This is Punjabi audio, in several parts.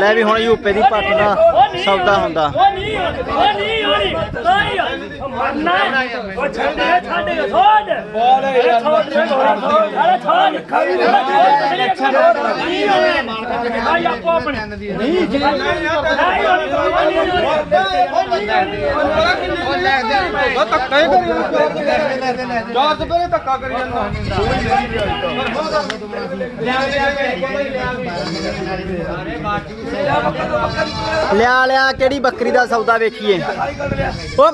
ਲੈ ਵੀ ਹੁਣ ਯੂਪੀ ਦੀ ਪੱਟ ਦਾ ਸੌਦਾ ਹੁੰਦਾ। ਉਹ ਨਹੀਂ ਹੋਣੀ ਉਹ ਨਹੀਂ ਹੋਣੀ ਨਹੀਂ ਮਰਨਾ ਉਹ ਛੱਡ ਛੱਡ ਛੱਡ ਬੋਲ ਯਾਰ ਛੱਡ ਅਰੇ ਛੱਡ ਖਾਈ ਨਹੀਂ ਹੋਣੀ। ਆਈ ਆਪੋ ਆਪਣੇ। ਨਹੀਂ ਜੀ ਨਹੀਂ ਉਹ ਧੱਕਾ ਹੀ ਕਰੀ ਜਾਂਦਾ। ਚਾਰ ਸਪਰੇ ਧੱਕਾ ਕਰੀ ਜਾਂਦਾ। ਲਿਆ ਲਿਆ ਕਿਹੜੀ ਬੱਕਰੀ ਦਾ ਸੌਦਾ ਵੇਖੀਏ। ਓ।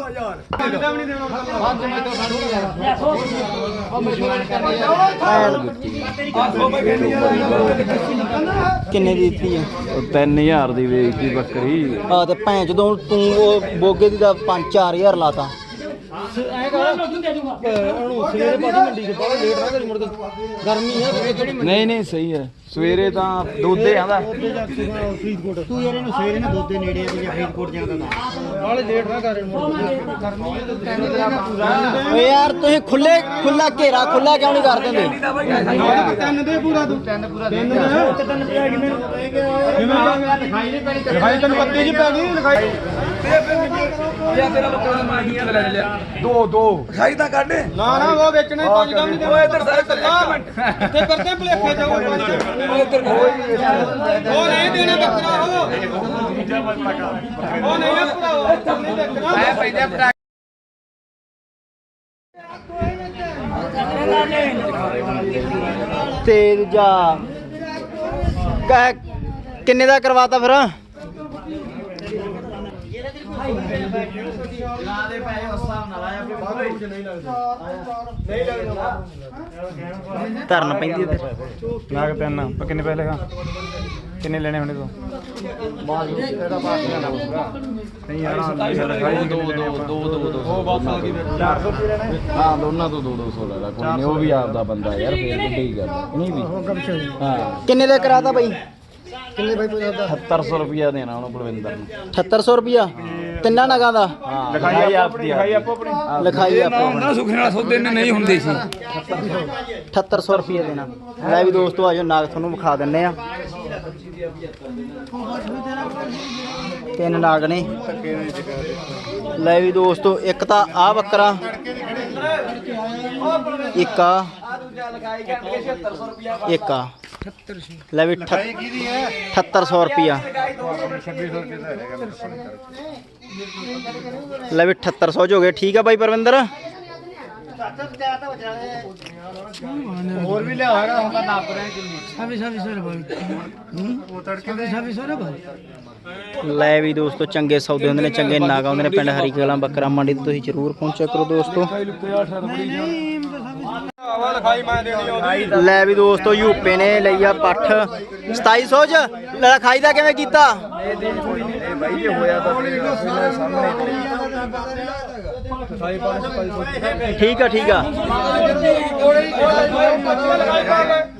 ਕਿੰਨੇ ਦੀ ਦਿੱਤੀ ਹੈ ਉਹ 3000 ਦੀ ਵੇਚਦੀ ਬੱਕਰੀ। ਆ ਤੇ ਭੈਣ ਜਦੋਂ ਤੂੰ ਉਹ ਬੋਗੇ ਦੀ ਦਾ 5-4000 ਲਾਤਾ। ਨਹੀਂ ਨਹੀਂ ਸਹੀ ਹੈ। ਸਵੇਰੇ ਤਾਂ ਦੋਦੇ ਆਂਦਾ ਤੂੰ ਯਾਰ ਇਹਨੂੰ ਸਵੇਰੇ ਨਾ ਦੁੱਧ ਦੇ ਨੇੜੇ ਆ ਜਾਂ ਫਰੀਦਕੋਟ ਜਾਂਦਾ ਤਾਂ ਨਾਲੇ ਲੇਟ ਨਾ ਕਰੇ ਓਏ ਯਾਰ ਤੁਸੀਂ ਖੁੱਲੇ ਖੁੱਲਾ ਘੇਰਾ ਖੁੱਲਾ ਕਿਉਂ ਨਹੀਂ ਕਰ ਦਿੰਦੇ ਤਿੰਨ ਦੇ ਪੂਰਾ ਤੂੰ ਤਿੰਨ ਪੂਰਾ ਤਿੰਨ ਦੇ। ਤਿੰਨ ਪਿਆ ਕਿੰਨੇ ਲਿਖਾਈ ਨਹੀਂ ਪੈਣੀ। ਲਿਖਾਈ ਤੈਨੂੰ ਪੱਤੀ ਜੀ ਪੈ ਗਈ ਲਿਖਾਈ ਦੋ ਦੋ। ਖਾਈ ਤਾਂ ਕੱਢ। ਨਾ ਨਾ ਉਹ ਵੇਚਣਾ ਪੰਜ ਦਮ ਨਹੀਂ ਦੇਣਾ ਇੱਧਰ ਸਾਰੇ ਇੱਕ ਮਿੰਟ। ਤੇ ਕਰਦੇ ਭਲੇਖੇ ਜਾਓ ਉਹ ਨਹੀਂ ਦੇਣਾ ਬੱਕਰਾ ਉਹ। ਉਹ ਨਹੀਂ ਨਾ ਉਹ ਨਹੀਂ ਦੇਖਣਾ। ਤੇ ਦੂਜਾ ਕਹਿ ਕਿੰਨੇ ਦਾ ਕਰਵਾਤਾ ਫਿਰ? ਧਰਨ ਪੈਂਦੀ ਉਹਦੇ ਮੈਂ ਕਿ ਤਿੰਨ ਪਰ ਕਿੰਨੇ ਪੈਸੇ ਲਗਾ ਕਿੰਨੇ ਲੈਣੇ ਹੁੰਦੇ ਤੂੰ? ਨਹੀਂ ਯਾਰ ਦੋ ਦੋ ਦੋ ਦੋ ਦੋ ਉਹ ਬਾਤ ਆ ਗਈ ਹਾਂ ਦੋਨਾਂ ਤੋਂ 2 200 ਲੈ ਲੈ ਕੋਈ ਨਹੀਂ ਉਹ ਵੀ ਆਪਦਾ ਬੰਦਾ ਯਾਰ ਫੇਰ ਵੱਡੀ ਗੱਲ। ਨਹੀਂ ਵੀ। ਹਾਂ। ਕਿੰਨੇ ਦਾ ਕਰਾਤਾ ਬਾਈ? ਕਿੰਨੇ ਬਾਈ ਪੁੱਛਦਾ 7800 ਰੁਪਿਆ ਦੇਣਾ ਉਹਨੂੰ ਬਲਵਿੰਦਰ ਨੂੰ। 7800 ਰੁਪਿਆ ਤਿੰਨਾਂ ਨਗਾਂ ਦਾ? ਲਿਖਾਈ ਆਪਦੀ ਲਿਖਾਈ ਆਪੋ ਆਪਣੀ। ਲਿਖਾਈ ਆਪੋ ਸੁਖ ਨਾਲ ਸੌਦੇ ਨੇ ਨਹੀਂ ਹੁੰਦੇ ਸੀ। 7800 ਰੁਪਏ ਦੇਣਾ ਲੈ ਵੀ ਦੋਸਤੋ ਆਜੋ ਨਾਗ ਤੁਹਾਨੂੰ ਵਿਖਾ ਦਿੰਨੇ ਆ। ਤਿੰਨ ਨਾਗ ਨੇ। ਲੈ ਵੀ ਦੋਸਤੋ ਇੱਕ ਤਾਂ ਆ ਬੱਕਰਾ ਇੱਕ ਆ ਇੱਕ ਆ। ਲੈ ਵੀ 7800 ਰੁਪਿਆ ਲੈ ਵੀ 7800 ਚ ਹੋ ਗਏ। ਠੀਕ ਆ ਬਾਈ ਪਰਵਿੰਦਰ? ਹੋਰ ਵੀ ਲਿਆਵਾਂਗਾ ਹੁਣ ਤਾਂ ਨਾਪ ਰਿਹਾ ਕਿੰਨੀ ਸਾਵੀ ਸਾਵੀ ਸਰ ਬਾਈ ਉਹ ਤੜਕੇ ਦੇ। ਸਾਵੀ ਸਰ ਬਾਈ ਲੈ ਵੀ ਦੋਸਤੋ ਚੰਗੇ ਸੌਦੇ ਹੁੰਦੇ ਨੇ ਚੰਗੇ ਨਾਗ ਆਉਂਦੇ ਨੇ। ਪਿੰਡ ਹਰੀ ਕਲਾਂ ਬੱਕਰਾ ਮੰਡੀ ਤੇ ਤੁਸੀਂ ਜ਼ਰੂਰ ਪਹੁੰਚਿਆ ਕਰੋ ਦੋਸਤੋ ਆਵਾ ਲਿਖਾਈ ਮੈਂ ਦੇਣੀ ਉਹਦੀ ਲੈ ਵੀ ਦੋਸਤੋ ਯੂਪੇ ਨੇ ਲਈ ਆ ਪੱਠ। 2700 ਚ। ਲਖਾਈ ਦਾ ਕਿਵੇਂ ਕੀਤਾ? ਠੀਕ ਆ ਠੀਕ ਆ।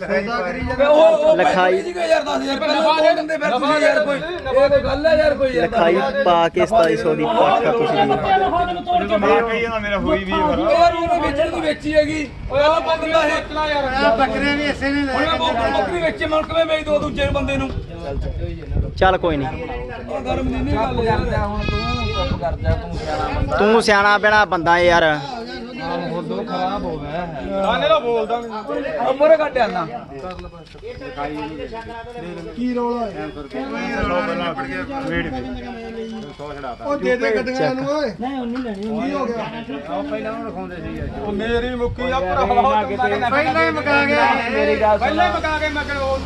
ਲਖਾਈ ਯਾਰ 10000 ਪਹਿਲਾਂ ਬੋਲ ਦਿੰਦੇ ਫਿਰ ਤੁਸੀਂ ਯਾਰ ਕੋਈ ਇਹ ਕੋਈ ਗੱਲ ਹੈ ਯਾਰ ਕੋਈ ਯਾਰ। ਲਖਾਈ ਪਾ ਕੇ 2700 ਦੀ ਪੱਠ ਆ ਤੁਸੀਂ ਦੀ। ਮੇਰਾ ਹੋਈ ਵੀ ਯਾਰ ਉਹਨੇ ਵੇਚਣ ਦੀ ਵੇਚੀ ਹੈਗੀ। ਓਏ ਆ ਬੰਦਾ ਹੈ ਬੱਕਰੇ ਵੀ ਇਸੇ ਨੇ ਹੁਣ ਮੈਂ ਬੱਕਰੀ ਬੱਕਰੀ ਵੇਚੇ ਮਲਕ ਵਿੱਚ ਵੇਚ ਦੋ ਦੂਜੇ ਬੰਦੇ ਨੂੰ? ਚੱਲ ਕੋਈ ਨਹੀਂ। ਉਹ ਗਰਮ ਦੀ ਨਹੀਂ ਗੱਲ ਯਾਰ। ਹੁਣ ਤੂੰ ਚੁੱਪ ਕਰ ਜਾ ਤੂੰ ਸਿਆਣਾ ਬੰਦਾ ਤੂੰ ਸਿਆਣਾ ਬਣਾ ਬੰਦਾ ਯਾਰ ਆਨੇ ਦਾ ਬੋਲਦਾ ਨਹੀਂ ਉਹ ਮੋਰੇ ਕੱਢ ਆਨਾ ਉਹ ਦੇ ਦੇ ਗੱਡੀਆਂ ਨੂੰ ਓਏ। ਨਹੀਂ ਉਹ ਨਹੀਂ ਲੈਣੀ ਕੀ ਹੋ ਗਿਆ? ਉਹ ਪਹਿਲਾਂ ਉਹ ਲਿਖਾਉਂਦੇ ਸੀ ਉਹ ਮੇਰੀ ਮੁੱਕੀ ਆ ਭਰਾ ਪਹਿਲਾਂ ਹੀ ਮੁਕਾ ਗਿਆ ਮੇਰੀ ਗੱਲ ਪਹਿਲਾਂ ਹੀ ਮੁਕਾ ਕੇ ਮੈਂ ਕਿਹਾ ਉਹ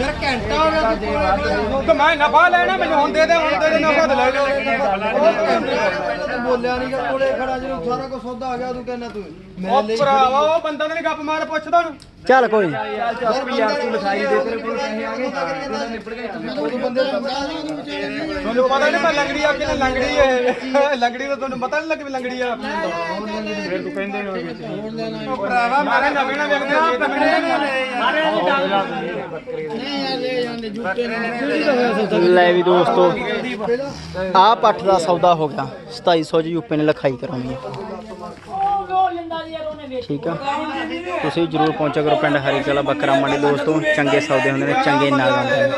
ਯਾਰ ਘੰਟਾ ਹੋ ਗਿਆ ਤੂੰ ਕਿ ਮੈਂ ਨਫਾ ਲੈਣਾ ਮੈਨੂੰ ਹੁਣ ਦੇ ਦੇ ਹੁਣ ਦੇ ਦੇ ਨਫਾ ਲੈ ਜਾ ਬੋਲਿਆ ਨਹੀਂ ਕਿ ਕੋਲੇ ਖੜਾ ਜਦੋਂ ਸਾਰਾ ਕੁਝ ਸੌਦਾ ਆ ਗਿਆ ਤੂੰ ਕਹਿੰਦਾ ਤੂੰ ਉਹ ਭਰਾਵਾ ਉਹ ਬੰਦਾ ਤੇ ਨਹੀਂ ਗੱਪ ਮਾਰ ਪੁੱਛਦਾ ਉਹਨੂੰ ਚੱਲ ਕੋਈ ਨੀ। ਯਾਰ ਤੂੰ ਲਿਖਾਈ ਦੇ ਤੇਰੇ ਕੋਲ ਪੈਸੇ ਆ ਗਏ ਨਿਪੜ ਗਏ ਤੂੰ ਬੰਦੇ ਤੁਹਾਨੂੰ ਪਤਾ ਨਹੀਂ ਮੈਂ ਲੰਗੜੀ ਆ ਕਿ ਲੰਗੜੀ ਹੈ ਲੰਗੜੀ ਦਾ ਤੁਹਾਨੂੰ ਪਤਾ ਨਹੀਂ ਲੱਗ ਵੀ ਲੰਗੜੀ ਆ ਫਿਰ ਤੂੰ ਕਹਿੰਦੇ ਹੋ ਉਹ ਭਰਾਵਾ ਮਾਰੇ ਨਵੇਂ ਨਾ ਵੇਖਦੇ ਆ ਲੈ ਵੀ ਦੋਸਤੋ ਆਹ ਪੱਠ ਦਾ ਸੌਦਾ ਹੋ ਗਿਆ 2700 ਚ ਯੂਪੀ ਨੇ ਲਿਖਾਈ ਕਰਾਉਣੀ ਹੈ ਠੀਕ ਆ ਤੁਸੀਂ ਜਰੂਰ ਪਹੁੰਚਿਆ ਕਰੋ ਪਿੰਡ ਹਰੀ ਕਲਾ ਬੱਕਰਾ ਮੰਡੀ ਦੋਸਤੋ ਚੰਗੇ ਸੌਦੇ ਹੁੰਦੇ ਨੇ ਚੰਗੇ ਨਾਗ ਆਉਂਦੇ ਨੇ